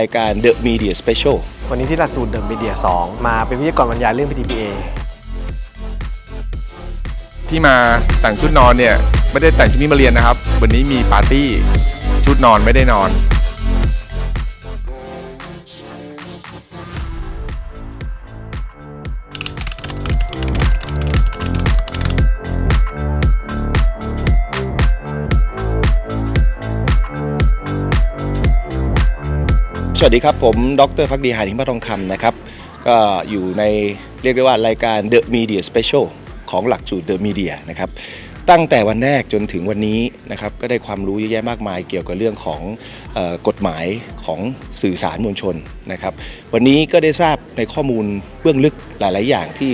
รายการ The Media Special วันนี้ที่หลักสูตรเดิมมีเดีย2มาเป็นวิทยากรบรรยายเรื่อง PTPA ที่มาแต่งชุดนอนเนี่ย ไม่ได้แต่งชุดนี้มาเรียนนะครับ วันนี้มีปาร์ตี้ชุดนอนไม่ได้นอน สวัสดีครับ ผมดรพักดีหานิมพทองคำนะครับ ก็อยู่ในเรียกได้ว่ารายการ The Media Special ของหลักสูตร The Media นะครับตั้งแต่วันแรกจนถึงวันนี้นะครับก็ได้ความรู้เยอะแยะมากมายเกี่ยวกับเรื่องของออกฎหมายของสื่อสารมวลชนนะครับวันนี้ก็ได้ทราบในข้อมูลเบื้องลึกหลาย ๆ อย่างที่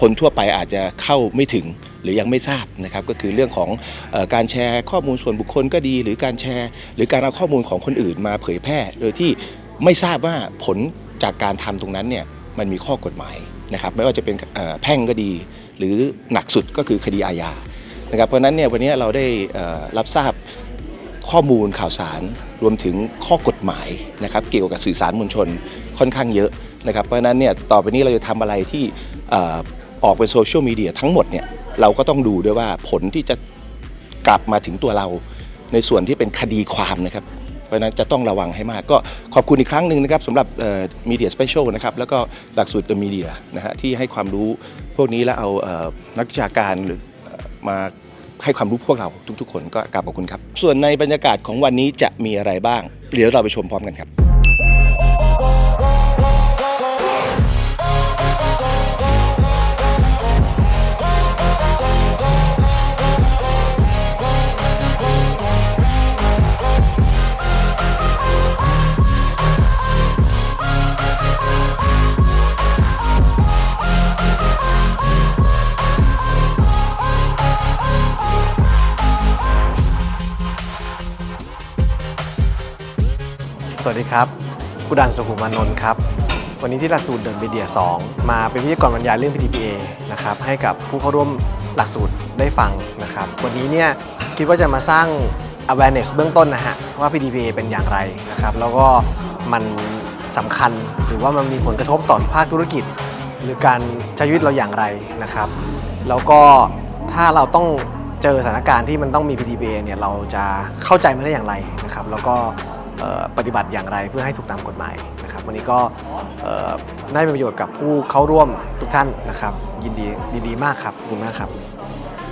คนทั่วไปอาจจะเข้าไม่ถึง หรือยังไม่ทราบนะครับก็คือเรื่องของอการแชร์ข้อมูลส่วนบุคคลก็ดี หรือการแชร์ หรือการเอาข้อมูลของคนอื่นมาเผยแพร่ โดยที่ไม่ทราบว่าผลจากการทำตรงนั้นเนี่ยมันมีข้อกฎหมายนะครับไม่ว่าจะเป็นแพ่งก็ดี หรือหนักสุดก็คือคดีอาญานะครับเพราะนั้นเนี่ยวันนี้เราได้รับทราบข้อมูลข่าวสารรวมถึงข้อกฎหมายนะครับเกี่ยวกับสื่อสารมวลชนค่อนข้างเยอะนะครับเพราะนั้นเนี่ยต่อไปนี้เราจะทำอะไรที่ ออกเป็นโซเชียลมีเดียทั้งหมดเนี่ยเราก็ต้องดูด้วยว่าผลที่จะกลับมาถึงตัวเรา ในส่วนที่เป็นคดีความนะครับ เพราะฉะนั้นจะต้องระวังให้มาก ก็ขอบคุณอีกครั้งหนึ่งนะครับสำหรับมีเดียสเปเชียลนะครับแล้วก็หลักสูตรมีเดียนะฮะที่ให้ความรู้พวกนี้แล้วเอาเอ่อนักวิชาการหรือเอ่อมาให้ความรู้พวกเราทุกๆ คนก็กราบขอบคุณครับ ส่วนในบรรยากาศของวันนี้จะมีอะไรบ้าง เดี๋ยวเราไปชมพร้อมกันครับ วัสดีครับกุดันสุขุมานนท์ครับ วันนี้ที่หลักสูตรเดิมมีเดีย 2 มาเป็นวิทยากรบรรยายเรื่อง PTPA นะครับให้กับผู้เข้าร่วมหลักสูตรได้ฟังนะครับ วันนี้เนี่ยคิดว่าจะมาสร้าง awareness เบื้องต้นนะฮะว่า PTPA เป็นอย่างไรนะครับ แล้วก็มันสำคัญหรือว่ามันมีผลกระทบต่อภาคธุรกิจ หรือการใช้ชีวิตเราอย่างไรนะครับ แล้วก็ถ้าเราต้องเจอสถานการณ์ที่มันต้องมี PTPA เนี่ยเราจะเข้าใจมันได้อย่างไรนะครับ แล้วก็ ปฏิบัติอย่างไรเพื่อให้ถูกตามกฎหมายนะครับ วันนี้ก็ได้เป็นประโยชน์กับผู้เข้าร่วมทุกท่านนะครับ ยินดียินดีมากครับขอบคุณมากครับ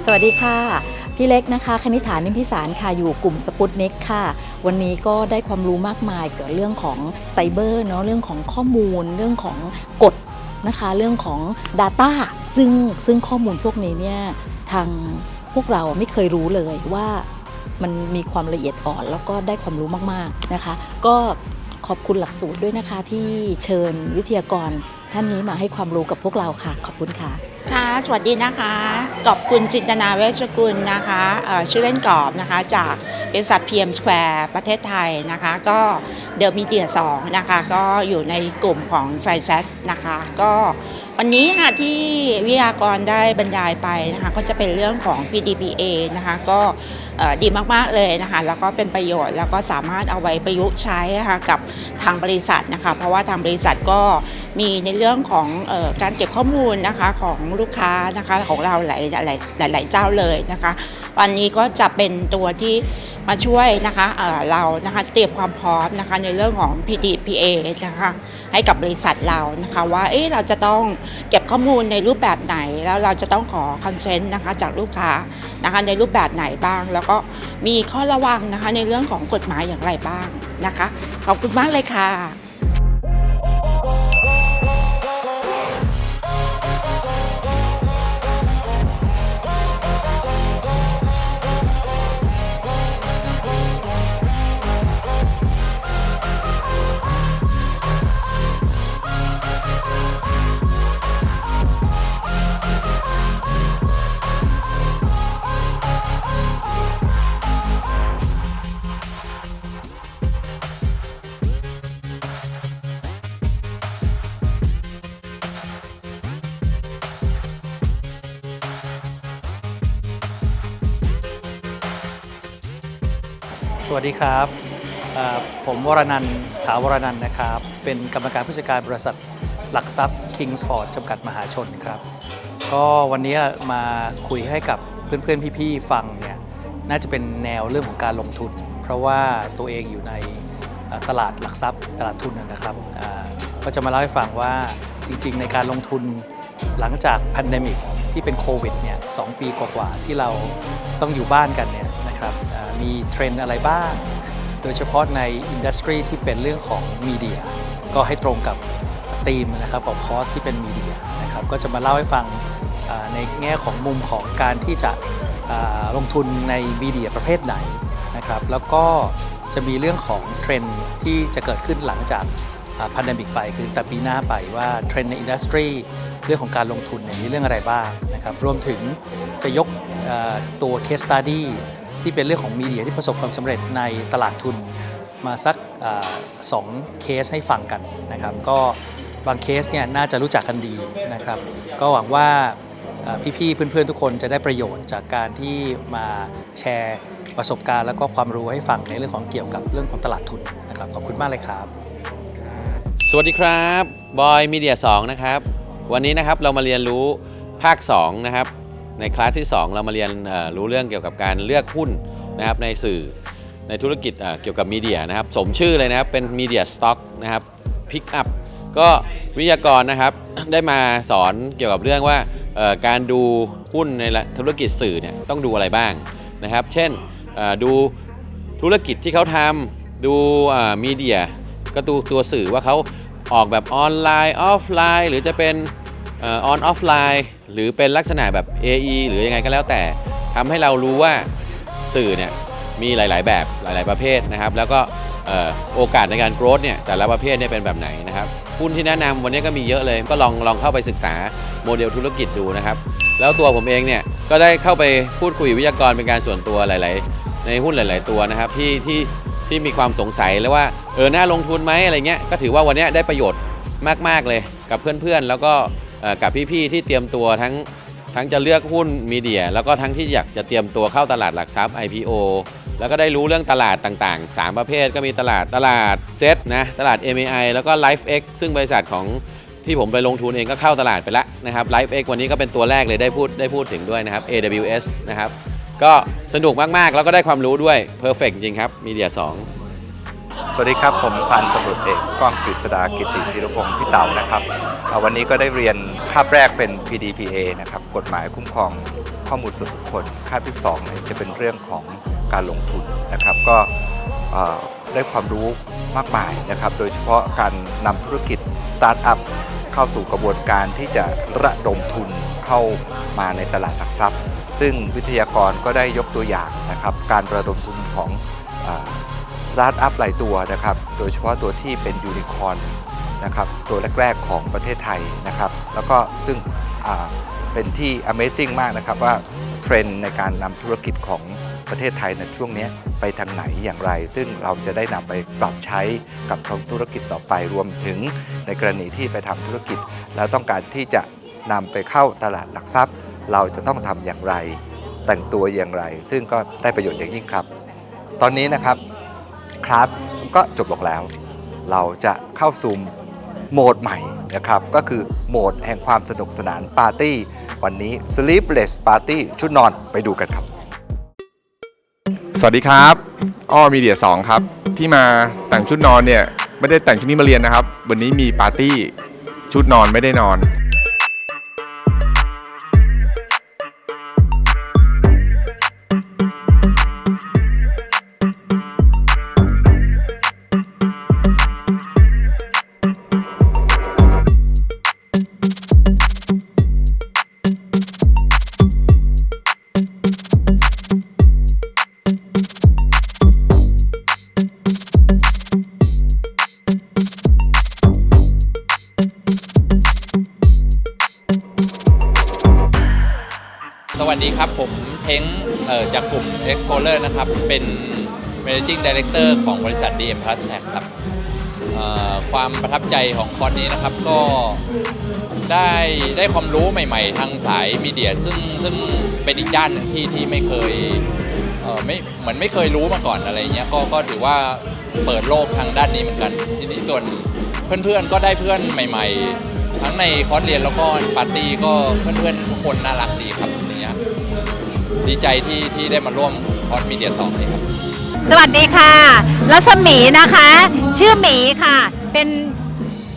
สวัสดีค่ะ พี่เล็กนะคะ คณิฐานนิมพิสารค่ะอยู่กลุ่มสปุตนิกค่ะ วันนี้ก็ได้ความรู้มากมายเกี่ยวกับเรื่องของไซเบอร์เนาะเรื่องของข้อมูล เรื่องของกฎนะคะเรื่องของ Data ซึ่งซึ่งข้อมูลพวกนี้เนี่ยทางพวกเราไม่เคยรู้เลยว่า มันมีความละเอียดอ่อน แล้วก็ได้ความรู้มากๆนะคะ ก็ขอบคุณหลักสูตรด้วยนะคะที่เชิญวิทยากรท่านนี้มาให้ความรู้กับพวกเราค่ะ ขอบคุณค่ะค่ะ สวัสดีนะคะกอบกุลจินตนาเวชกุลนะคะชื่อเล่นกอบนะคะ จากบริษัท PM Square ประเทศไทยนะคะ ก็เดอะมีเดีย2นะคะ ก็อยู่ในกลุ่มของไซแซสนะคะ ก็ วันนี้ค่ะที่วิทยากรได้บรรยายไปนะคะก็จะเป็นเรื่องของ PDPA นะคะก็ดีมาก ๆ เลยนะคะแล้วก็เป็นประโยชน์แล้วก็สามารถเอาไว้ประยุกต์ใช้นะคะกับทางบริษัทนะคะเพราะว่าทางบริษัทก็มีในเรื่องของออการเก็บข้อมูลนะคะของลูกค้านะคะของเราหลายหลายหลายเจ้าเลยนะคะวันนี้ก็จะเป็นตัวที่มาช่วยนะคะเเรานะคะเตรียมความพร้อมนะคะในเรื่องของ PDPA นะคะ ให้กับบริษัทเรานะคะว่าเอ๊ะเราจะต้องเก็บข้อมูลในรูปแบบไหน แล้วเราจะต้องขอคอนเซนต์นะคะจากลูกค้านะคะในรูปแบบไหนบ้าง แล้วก็มีข้อระวังนะคะในเรื่องของกฎหมายอย่างไรบ้างนะคะขอบคุณมากเลยค่ะ วัสดีครับผมวรนันท์ถาวรนันท์นะครับ เป็นกรรมการผู้จัดการบริษัทหลักทรัพย์ Kingsport จำกัดมหาชนครับ ก็วันนี้มาคุยให้กับเพื่อนๆ พี่ๆ ฟังเนี่ยน่าจะเป็นแนวเรื่องของการลงทุน เพราะว่าตัวเองอยู่ในตลาดหลักทรัพย์ตลาดทุนนะครับก็จะมาเล่าให้ฟังว่าจริงๆ ในการลงทุนหลังจากพันเดมิกที่เป็นโควิดเนี่ยสองปีกว่าๆที่เราต้องอยู่บ้านกันเนี่ย มีเทรนด์อะไรบ้าง โดยเฉพาะในอินดัสทรีที่เป็นเรื่องของมีเดียก็ให้ตรงกับธีมนะครับของคอร์สที่เป็นมีเดียนะครับก็จะมาเล่าให้ฟังในแง่ของมุมของการที่จะลงทุนในมีเดียประเภทไหนนะครับแล้วก็จะมีเรื่องของเทรนด์ที่จะเกิดขึ้นหลังจากพันดมิกไปคือแต่ปีหน้าไปว่าเทรนด์ในอินดัสทรีเรื่องของการลงทุนเนี่ยมีเรื่องอะไรบ้างนะครับรวมถึงจะยกตัว case study ที่เป็นเรื่องของมีเดียที่ประสบความสำเร็จในตลาดทุนมาสักอสองเคสให้ฟังกันนะครับ ก็บางเคสเนี่ยน่าจะรู้จักกันดีนะครับ ก็หวังว่าพี่ๆเพื่อนๆทุกคนจะได้ประโยชน์จากการที่มาแชร์ประสบการณ์ แล้วก็ความรู้ให้ฟังในเรื่องของเกี่ยวกับเรื่องของตลาดทุนนะครับขอบคุณมากเลยครับ สวัสดีครับบอยมีเดีย2นะครับ วันนี้นะครับเรามาเรียนรู้ภาค 2 นะครับ ในคลาสที่ 2 เรามาเรียนรู้เรื่องเกี่ยวกับการเลือกหุ้นนะครับในสื่อในธุรกิจเกี่ยวกับมีเดียนะครับสมชื่อเลยนะครับเป็นมีเดียสต็อกนะครับพิกอัพก็วิทยากรนะครับได้มาสอนเกี่ยวกับเรื่องว่าการดูหุ้นในธุรกิจสื่อเนี่ยต้องดูอะไรบ้างนะครับ เช่นดูธุรกิจที่เขาทำดูมีเดียก็ดูตัวสื่อว่าเขาออกแบบออนไลน์ออฟไลน์ หรือจะเป็น ออนออฟไลน์หรือเป็นลักษณะแบบ AE หรือยังไงก็แล้วแต่ทำให้เรารู้ว่าสื่อเนี่ยมีหลาย ๆ แบบหลาย ๆ ประเภทนะครับ แล้วก็โอกาสในการโกรธเนี่ยแต่ละประเภทเนี่ยเป็นแบบไหนนะครับหุ้นที่แนะนำวันนี้ก็มีเยอะเลยก็ลองลองเข้าไปศึกษาโมเดลธุรกิจดูนะครับ แล้วตัวผมเองเนี่ยก็ได้เข้าไปพูดคุยวิทยากรเป็นการส่วนตัวหลาย ๆ ในหุ้นหลาย ๆ ตัวนะครับที่ที่ที่มีความสงสัยแล้วว่าเออน่าลงทุนไหมอะไรเงี้ยก็ถือว่าวันนี้ได้ประโยชน์มาก ๆ เลยกับเพื่อน ๆ แล้วก็ กับพี่ๆที่เตรียมตัวทั้งทั้งจะเลือกหุ้นมีเดีย แล้วก็ทั้งที่อยากจะเตรียมตัวเข้าตลาดหลักทรัพย์ IPO แล้วก็ได้รู้เรื่องตลาดต่างๆ 3 ประเภทก็มีตลาดตลาดเซตนะตลาด MAI แล้วก็ LifeX ซึ่งบริษัทของที่ผมไปลงทุนเองก็เข้าตลาดไปแล้วนะครับ LifeX วันนี้ก็เป็นตัวแรกเลยได้พูดได้พูดถึงด้วยนะครับ AWS นะครับก็สนุกมากๆ แล้วก็ได้ความรู้ด้วย Perfect จริงครับมีเดีย2 สวัสดีครับ ผมพันตำรวจเอกก้องกฤษดากิติธีรพงศ์พี่เต่านะครับ วันนี้ก็ได้เรียนคาบแรกเป็น PDPA นะครับกฎหมายคุ้มครองข้อมูลส่วนบุคคลคาบที่2เนี่ยจะเป็นเรื่องของการลงทุนนะครับ ก็ได้ความรู้มากมายนะครับ โดยเฉพาะการนำธุรกิจสตาร์ทอัพเข้าสู่กระบวนการที่จะระดมทุนเข้ามาในตลาดหลักทรัพย์ ซึ่งวิทยากรก็ได้ยกตัวอย่างนะครับ การระดมทุนของ ตาร์ทอัพหลายตัวนะครับ โดยเฉพาะตัวที่เป็นยูนิคอร์นนะครับตัวแรกๆของประเทศไทยนะครับ แล้วก็ซึ่งเป็นที่ Amazing มากนะครับว่าเทรนด์ในการนำธุรกิจของประเทศไทยในช่วงนี้ไปทางไหนอย่างไร ซึ่งเราจะได้นำไปปรับใช้กับทางธุรกิจต่อไปรวมถึงในกรณีที่ไปทำธุรกิจ แล้วต้องการที่จะนำไปเข้าตลาดหลักทรัพย์ เราจะต้องทำอย่างไร แต่งตัวอย่างไร ซึ่งก็ได้ประโยชน์อย่างยิ่งครับ ตอนนี้นะครับ คลาสก็จบลงแล้ว เราจะเข้าสู่โหมดใหม่นะครับ ก็คือโหมดแห่งความสนุกสนานปาร์ตี้ วันนี้ Sleepless Party ชุดนอนไปดูกันครับ สวัสดีครับ อ้อมีเดีย2ครับ ที่มาแต่งชุดนอนเนี่ย ไม่ได้แต่งชุดนี้มาเรียนนะครับ วันนี้มีปาร์ตี้ชุดนอนไม่ได้นอน ครับ ผมเท้งจากกลุ่ม Explorer นะครับ เป็น Managing Director ของบริษัท DM Plus Pack ครับความประทับใจของคอร์สนี้นะครับก็ได้ได้ความรู้ใหม่ๆ ทางสายมีเดีย ซึ่งซึ่งเป็นอีกด้านหนึ่งที่ที่ไม่เคยเออไม่เหมือนไม่เคยรู้มาก่อนอะไรเงี้ยก็ก็ถือว่าเปิดโลกทางด้านนี้เหมือนกันทีนี้ส่วนเพื่อนๆก็ได้เพื่อนใหม่ ๆ ทั้งในคอร์สเรียนแล้วก็ปาร์ตี้ก็เพื่อนๆทุกคนน่ารักดีครับ ดีใจที่ที่ได้มาร่วมคอร์สมีเดียสองนี้ครับ สวัสดีค่ะรัศมีนะคะ ชื่อหมีค่ะ เป็น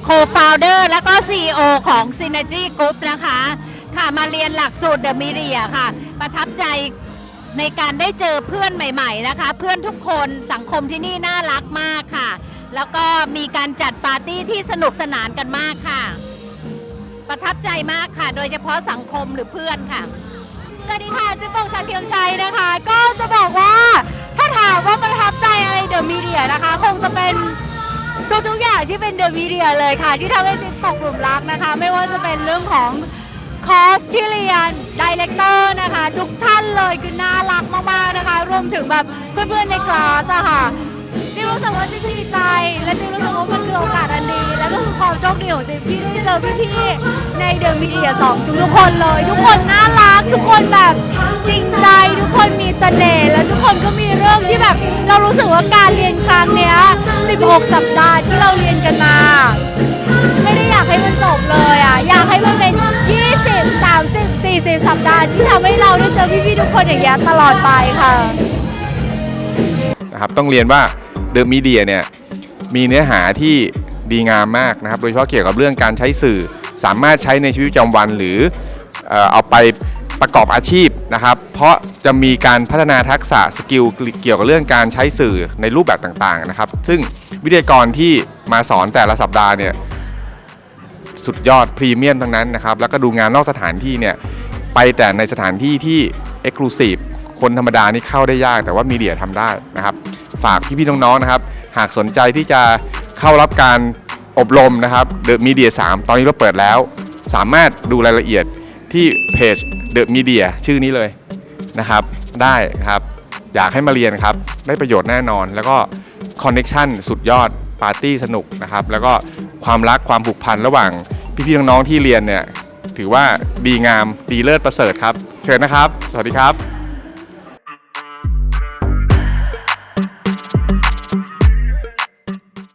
co-founder แล้วก็ CEO ของ Synergy Group นะคะ ค่ะมาเรียนหลักสูตร The Media ค่ะ ประทับใจในการได้เจอเพื่อนใหม่ ๆ นะคะ เพื่อนทุกคนสังคมที่นี่น่ารักมากค่ะ แล้วก็มีการจัดปาร์ตี้ที่สนุกสนานกันมากค่ะ ประทับใจมากค่ะ โดยเฉพาะสังคมหรือเพื่อนค่ะ สวัสดีค่ะจุ๊บปงชาเทียมชัยนะคะ ก็จะบอกว่าถ้าถามว่าประทับใจอะไรเดอะมีเดียนะคะ คงจะเป็นทุกๆอย่างที่เป็นเดอะมีเดียเลยค่ะ ที่ทำให้จิ๊บตกหลุมรักนะคะ ไม่ว่าจะเป็นเรื่องของคอสที่เรียนดีเลกเตอร์นะคะ ทุกท่านเลยคือน่ารักมากๆนะคะ รวมถึงแบบเพื่อนๆในคลาสอะค่ะ จิ๊บรู้สึกว่าจิ๊บดีใจ และจิ๊บรู้สึกว่ามันคือโอกาสอันดี และก็คือความโชคดีของจิ๊บที่ได้เจอพี่ๆในเดอะมีเดียสองทุกคนเลย ทุกคนน่ารัก ทุกคนแบบจริงใจ ทุกคนมีเสน่ห์ และทุกคนก็มีเรื่องที่แบบ เรารู้สึกว่าการเรียนครั้งเนี้ย 16 สัปดาห์ที่เราเรียนกันมา ไม่ได้อยากให้มันจบเลยอะ อยากให้มันเป็น 20 30 40 สัปดาห์ที่ทำให้เราได้เจอพี่ๆทุกคนอย่างเงี้ยตลอดไปค่ะ นะครับต้องเรียนว่าเดอะมีเดียเนี่ยมีเนื้อหาที่ดีงามมากนะครับ โดยเฉพาะเกี่ยวกับเรื่องการใช้สื่อ สามารถใช้ในชีวิตประจำวันหรือเอาไปประกอบอาชีพนะครับ เพราะจะมีการพัฒนาทักษะสกิลเกี่ยวกับเรื่องการใช้สื่อในรูปแบบต่างๆนะครับ ซึ่งวิทยากรที่มาสอนแต่ละสัปดาห์เนี่ยสุดยอดพรีเมียมทั้งนั้นนะครับ แล้วก็ดูงานนอกสถานที่เนี่ยไปแต่ในสถานที่ที่ Exclusive ค คนธรรมดานี่เข้าได้ยาก แต่ว่ามีเดียทำได้นะครับ ฝากพี่ๆน้องๆนะครับ หากสนใจที่จะเข้ารับการอบรมนะครับ The Media 3ตอนนี้เราเปิดแล้ว สามารถดูรายละเอียดที่เพจ The Media ชื่อนี้เลยนะครับ ได้ครับ อยากให้มาเรียนครับ ได้ประโยชน์แน่นอน แล้วก็คอนเน็ชันสุดยอดปาร์ตี้สนุกนะครับ แล้วก็ความรักความผูกพันระหว่างพี่ๆน้องๆที่เรียนเนี่ย ถือว่าดีงามดีเลิศประเสริฐครับ เชิญนะครับ สวัสดีครับ